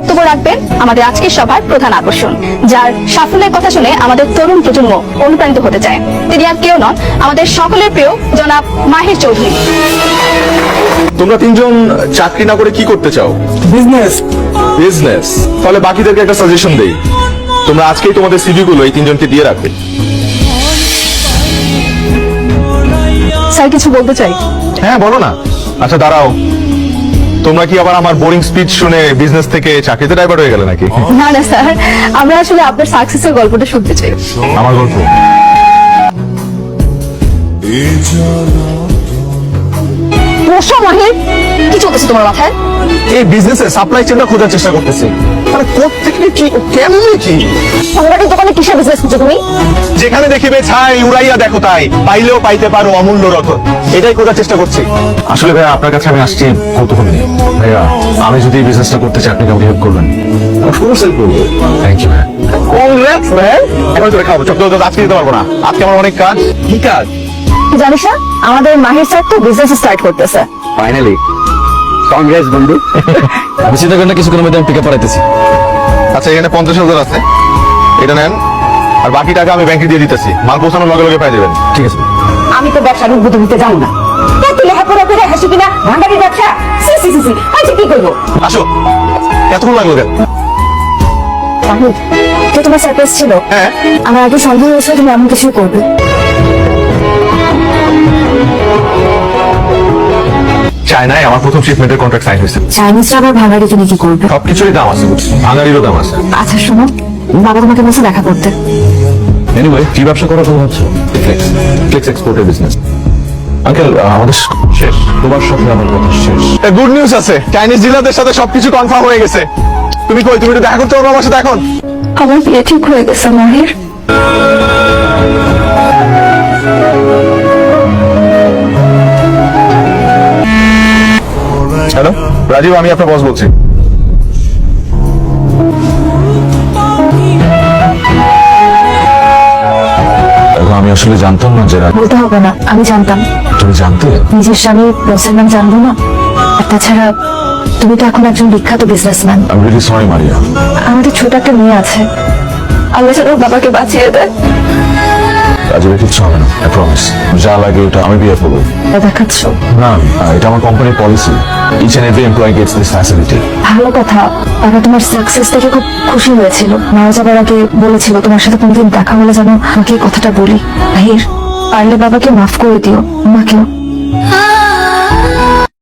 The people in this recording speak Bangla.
বক্তব্য রাখবেন আমাদের আজকের সভার প্রধান আকর্ষণ যার সাফল্যের কথা শুনে আমাদের তরুণ প্রজন্ম অনুপ্রাণিত হতে চায়। তিনি আর কেউ নন আমাদের সকলের প্রিয় জনাব মাহির চৌধুরী। তোমরা তিনজন চাকরি না করে কি করতে চাও? বিজনেস বিজনেস তাহলে বাকিদেরকে একটা সাজেশন দেই। তোমরা আজকেই তোমাদের সিভি গুলো এই তিনজনকে দিয়ে রাখবে। স্যার কিছু বলতে চাই? হ্যাঁ বলো না। আচ্ছা দাঁড়াও। তোমরা কি আবার আমার বোরিং স্পিচ শুনে বিজনেস থেকে চাকরিতে ডাইভার্ট হয়ে গেলে নাকি? না না স্যার আমরা আসলে আপনার সাকসেসের গল্পটা শুনতে চাই। আমার গল্প। বসো মাহির কি চলতেছে তোমার মাথায়? এই বিজনেসের সাপ্লাই চেনটা খোঁজার চেষ্টা করতেছি। মানে কি কেমনে কি? সম্রাটের দোকানে কিসের বিজনেস তুমি? যেখানে দেখিবে ছাই উড়াইয়া দেখো তাই পাইলেও পাইতে পারো অমূল্য রতন। এটাই খোঁজার চেষ্টা করছি। আসলে ভাইয়া আপনার কাছে আমি আসছি কৌতূহল। নিয়ে ভাইয়া আমি যদি এই বিজনেসটা করতে চাই আপনি আমাকে হেল্প করবেন? অফকোর্স হেল্প করব। থ্যাংক ইউ ভাইয়া। এখন তোরে খাব আজকে দিতে পারব না। আজকে আমার অনেক কাজ। কি কাজ? জানিস না? আমাদের মাহির স্যার তো বিজনেস স্টার্ট করতেছে। ফাইনালি কংগ্রেস বন্ধু। চিন্তা করি না কিছুক্ষণের মধ্যে আমি পিক আপ আচ্ছা এখানে পঞ্চাশ হাজার আছে। এটা নেন। আর বাকি টাকা আমি ব্যাংকে দিয়ে দিতেছি। মাল পৌঁছানোর লগে লগে পাই দেবেন। ঠিক আছে। আমি তো ব্যবসার উদ্বুদ্ধ দিতে যাব না। এত লেখাপড়া করে হাসি কিনা? ভান্ডারি ব্যবসা সি সি সি সি। আচ্ছা কি করব? আসো। এতক্ষণ লাগল কেন? তো তোমার সারপ্রাইজ ছিল হ্যাঁ। আমার আগে সন্দেহ হয়েছিল তুমি এমন কিছু করবে। চায়নায় আমার প্রথম শিপমেন্টের কন্ট্রাক্ট সাইন হয়েছে। চাইনিজরা আবার ভাঙাড়ি তুমি কি করবে? সবকিছুরই দাম আছে ভাঙারিরও দাম আছে। আচ্ছা শোনো বাবা তোমাকে বলছে দেখা করতে। এনিওয়ে কি ব্যবসা করার কথা ভাবছ? ফ্লেক্স ফ্লেক্স এক্সপোর্টের বিজনেস আঙ্কেল আমাদের শেষ। তোমার সাথে আমার কথা শেষ। গুড নিউজ আছে। চাইনিজ ডিলারদের সাথে সবকিছু কনফার্ম হয়ে গেছে। তুমি কই? তুমি দেখা করতে পারবে আমার সাথে এখন? আমার বিয়ে ঠিক হয়ে গেছে মাহির। হ্যালো? রাজীব আমি আপনার বস বলছি। আমি আসলে জানতাম না যে বলতে হবে না আমি জানতাম। তুমি জানতে? নিজের স্বামী বসের নাম জানব না? আর তাছাড়া তুমি তো এখন একজন বিখ্যাত বিজনেসম্যান আমি রিলি সরি মারিয়া আমাদের ছোট একটা মেয়ে আছে। আল্লাহ যেন ওর বাবাকে বাঁচিয়ে দেয়। রাজীবের কিচ্ছু হবে না আই প্রমিস যা লাগে ওটা আমি বিয়ে করব। দেখাচ্ছ? না এটা আমার কোম্পানির policy each and every employee gets this facility ভালো কথা আর তোমার সাকসেস দেখে খুব খুশি হয়েছিল। মারা যাবার আগে বলেছিল তোমার সাথে কোনদিন দেখা হলে যেন আমাকে এই কথাটা বলি। ভাইয়ের পারলে বাবাকে মাফ করে দিও। আমাকেও